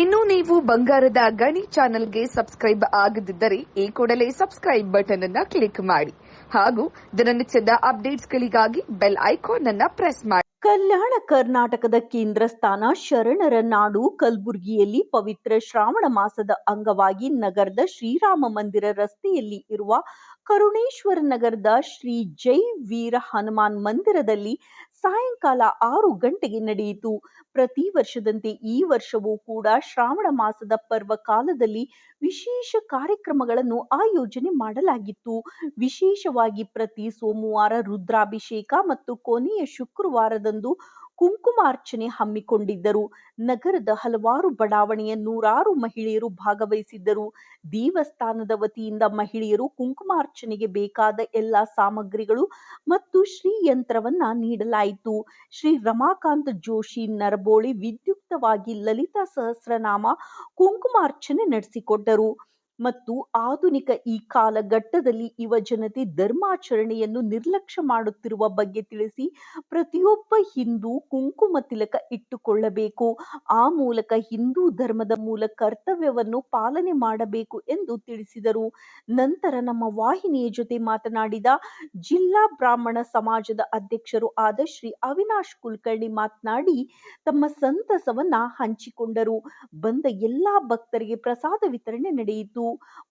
ಇನ್ನು ನೀವು ಬಂಗಾರದ ಗಣಿ ಚಾನೆಲ್ಗೆ ಸಬ್ಸ್ಕ್ರೈಬ್ ಆಗದಿದ್ದರೆ ಈ ಕೂಡಲೇ ಸಬ್ಸ್ಕ್ರೈಬ್ ಬಟನ್ ಅನ್ನ ಕ್ಲಿಕ್ ಮಾಡಿ. ಹಾಗೂ ದಿನನಿತ್ಯದ ಅಪ್ಡೇಟ್ಸ್ಗಳಿಗಾಗಿ ಬೆಲ್ ಐಕಾನ್ ಅನ್ನ ಪ್ರೆಸ್ ಮಾಡಿ. ಕಲ್ಯಾಣ ಕರ್ನಾಟಕದ ಕೇಂದ್ರ ಸ್ಥಾನ ಶರಣರ ನಾಡು ಕಲಬುರಗಿಯಲ್ಲಿ ಪವಿತ್ರ ಶ್ರಾವಣ ಮಾಸದ ಅಂಗವಾಗಿ ನಗರದ ಶ್ರೀರಾಮ ಮಂದಿರ ರಸ್ತೆಯಲ್ಲಿ ಇರುವ ಕರುಣೇಶ್ವರ ನಗರದ ಶ್ರೀ ಜೈ ವೀರ ಹನುಮಾನ್ ಮಂದಿರದಲ್ಲಿ ಸಾಯಂಕಾಲ ಆರು ಗಂಟೆಗೆ ನಡೆಯಿತು. ಪ್ರತಿ ವರ್ಷದಂತೆ ಈ ವರ್ಷವೂ ಕೂಡ ಶ್ರಾವಣ ಮಾಸದ ಪರ್ವ ಕಾಲದಲ್ಲಿ ವಿಶೇಷ ಕಾರ್ಯಕ್ರಮಗಳನ್ನು ಆಯೋಜನೆ ಮಾಡಲಾಗಿತ್ತು. ವಿಶೇಷವಾಗಿ ಪ್ರತಿ ಸೋಮವಾರ ರುದ್ರಾಭಿಷೇಕ ಮತ್ತು ಕೊನೆಯ ಶುಕ್ರವಾರದಂದು ಕುಂಕುಮಾರ್ಚನೆ ಹಮ್ಮಿಕೊಂಡಿದ್ದರು. ನಗರದ ಹಲವಾರು ಬಡಾವಣೆಯ ನೂರಾರು ಮಹಿಳೆಯರು ಭಾಗವಹಿಸಿದ್ದರು. ದೇವಸ್ಥಾನದ ವತಿಯಿಂದ ಮಹಿಳೆಯರು ಕುಂಕುಮಾರ್ಚನೆಗೆ ಬೇಕಾದ ಎಲ್ಲ ಸಾಮಗ್ರಿಗಳು ಮತ್ತು ಶ್ರೀ ಯಂತ್ರವನ್ನ ನೀಡಲಾಯಿತು. ಶ್ರೀ ರಮಾಕಾಂತ್ ಜೋಶಿ, ನರಬೋಳಿ, ವಿದ್ಯುಕ್ತವಾಗಿ ಲಲಿತಾ ಸಹಸ್ರನಾಮ ಕುಂಕುಮಾರ್ಚನೆ ನಡೆಸಿಕೊಟ್ಟರು. ಮತ್ತು ಆಧುನಿಕ ಈ ಕಾಲಘಟ್ಟದಲ್ಲಿ ಯುವ ಜನತೆ ಧರ್ಮಾಚರಣೆಯನ್ನು ನಿರ್ಲಕ್ಷ್ಯ ಮಾಡುತ್ತಿರುವ ಬಗ್ಗೆ ತಿಳಿಸಿ ಪ್ರತಿಯೊಬ್ಬ ಹಿಂದೂ ಕುಂಕುಮ ತಿಲಕ ಇಟ್ಟುಕೊಳ್ಳಬೇಕು. ಆ ಮೂಲಕ ಹಿಂದೂ ಧರ್ಮದ ಮೂಲ ಕರ್ತವ್ಯವನ್ನು ಪಾಲನೆ ಮಾಡಬೇಕು ಎಂದು ತಿಳಿಸಿದರು. ನಂತರ ನಮ್ಮ ವಾಹಿನಿಯ ಜೊತೆ ಮಾತನಾಡಿದ ಜಿಲ್ಲಾ ಬ್ರಾಹ್ಮಣ ಸಮಾಜದ ಅಧ್ಯಕ್ಷರು ಆದ ಶ್ರೀ ಅವಿನಾಶ್ ಕುಲಕರ್ಣಿ ಮಾತನಾಡಿ, ತಮ್ಮ ಸಂತಸವನ್ನ ಹಂಚಿಕೊಂಡರು. ಬಂದ ಎಲ್ಲಾ ಭಕ್ತರಿಗೆ ಪ್ರಸಾದ ವಿತರಣೆ ನಡೆಯಿತು.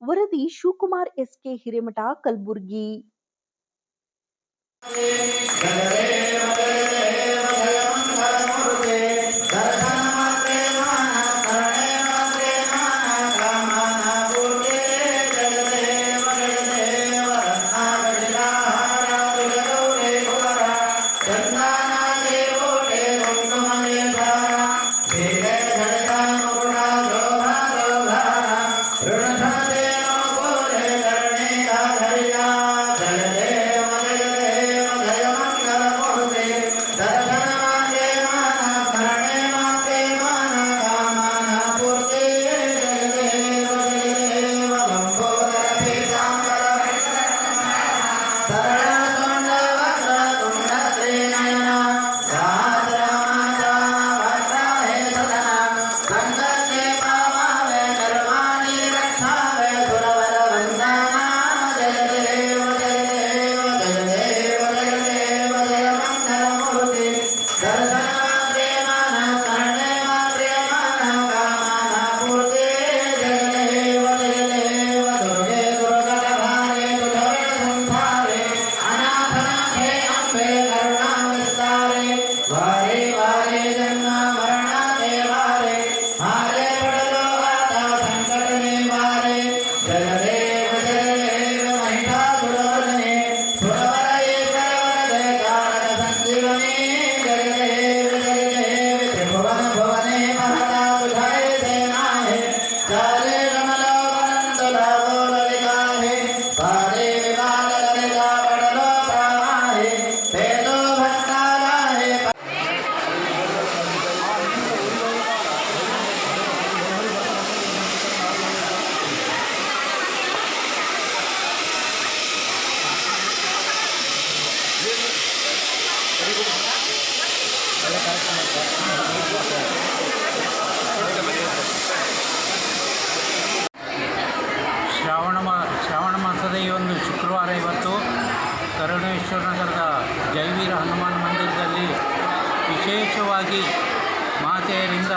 ವರದಿ ಶಿವಕುಮಾರ್ ಎಸ್ಕೆ ಹಿರೇಮಠ ಕಲಬುರ್ಗಿ ಮಾಸದ ಈ ಒಂದು ಶುಕ್ರವಾರ ಇವತ್ತು. ಕರುಣೇಶ್ವರ ನಗರದ ಜೈವೀರ ಹನುಮಾನ್ ಮಂದಿರದಲ್ಲಿ ವಿಶೇಷವಾಗಿ ಮಾತೆಯರಿಂದ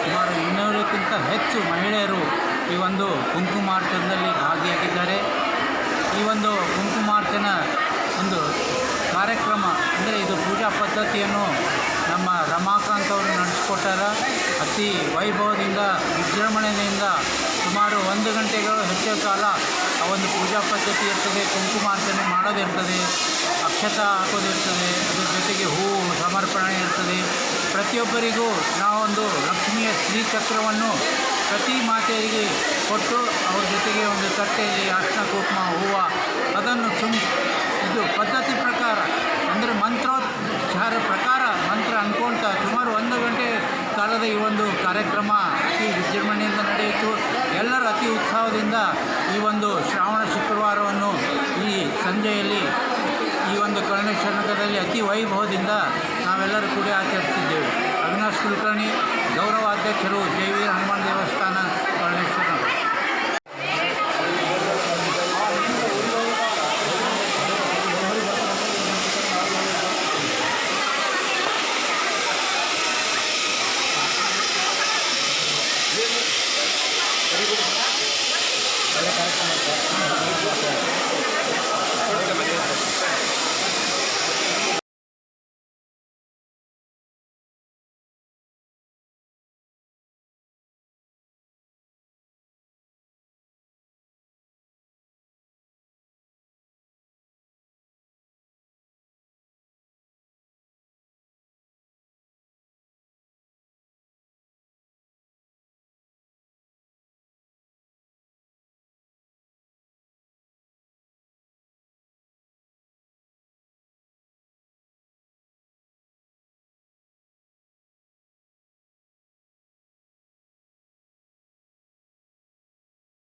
ಸುಮಾರು ಇನ್ನೂರಕ್ಕಿಂತ ಹೆಚ್ಚು ಮಹಿಳೆಯರು ಈ ಒಂದು ಕುಂಕುಮಾರ್ಚನದಲ್ಲಿ ಭಾಗಿಯಾಗಿದ್ದಾರೆ. ಈ ಒಂದು ಕುಂಕುಮಾರ್ಚನ ಒಂದು ಕಾರ್ಯಕ್ರಮ ಅಂದರೆ ಇದು ಪೂಜಾ ಪದ್ಧತಿಯನ್ನು ನಮ್ಮ ರಮಾಕಾಂತ್ ಅವರು ನಡೆಸಿಕೊಟ್ಟಾರ. ಅತಿ ವೈಭವದಿಂದ, ವಿಜೃಂಭಣೆಯಿಂದ ಸುಮಾರು ಒಂದು ಗಂಟೆಗಳು ಹೆಚ್ಚು ಕಾಲ ಆ ಒಂದು ಪೂಜಾ ಪದ್ಧತಿ ಇರ್ತದೆ ಕುಂಕುಮಾರ್ಚನೆ ಮಾಡೋದಿರ್ತದೆ ಅಕ್ಷತ ಹಾಕೋದಿರ್ತದೆ ಅದ್ರ ಜೊತೆಗೆ ಹೂವು ಸಮರ್ಪಣೆ ಇರ್ತದೆ. ಪ್ರತಿಯೊಬ್ಬರಿಗೂ ನಾವೊಂದು ಲಕ್ಷ್ಮಿಯ ಶ್ರೀಚಕ್ರವನ್ನು ಪ್ರತಿ ಮಾತೆಯರಿಗೆ ಕೊಟ್ಟು ಅವ್ರ ಜೊತೆಗೆ ಒಂದು ತಟ್ಟೆಯಲ್ಲಿ ಅರ್ಶನ, ಕುಂಕುಮ, ಹೂವು ಅದನ್ನು ಸುಮ್ ಇದು ಪದ್ಧತಿ ಪ್ರಕಾರ, ಅಂದರೆ ಮಂತ್ರೋಚ್ಚಾರ ಪ್ರಕಾರ ಮಂತ್ರ ಅಂದ್ಕೊಳ್ತಾ ಸುಮಾರು ಒಂದು ಗಂಟೆ ಕಾಲದ ಈ ಒಂದು ಕಾರ್ಯಕ್ರಮ ಅತಿ ವಿಜೃಂಭಣೆಯಿಂದ ನಡೆಯಿತು. ಎಲ್ಲರೂ ಅತಿ ಉತ್ಸಾಹದಿಂದ ಈ ಒಂದು ಶ್ರಾವಣ ಶುಕ್ರವಾರವನ್ನು ಈ ಸಂಜೆಯಲ್ಲಿ ಈ ಒಂದು ನಗರದಲ್ಲಿ ಅತಿ ವೈಭವದಿಂದ ನಾವೆಲ್ಲರೂ ಕೂಡ ಆಚರಿಸಿದ್ದೇವೆ ಅವಿನಾಶ್ ಕುಲಕರ್ಣಿ, ಗೌರವಾಧ್ಯಕ್ಷರು ಜೈವೀರ ಹನುಮಾನ್ ದೇವಸ್ಥಾನ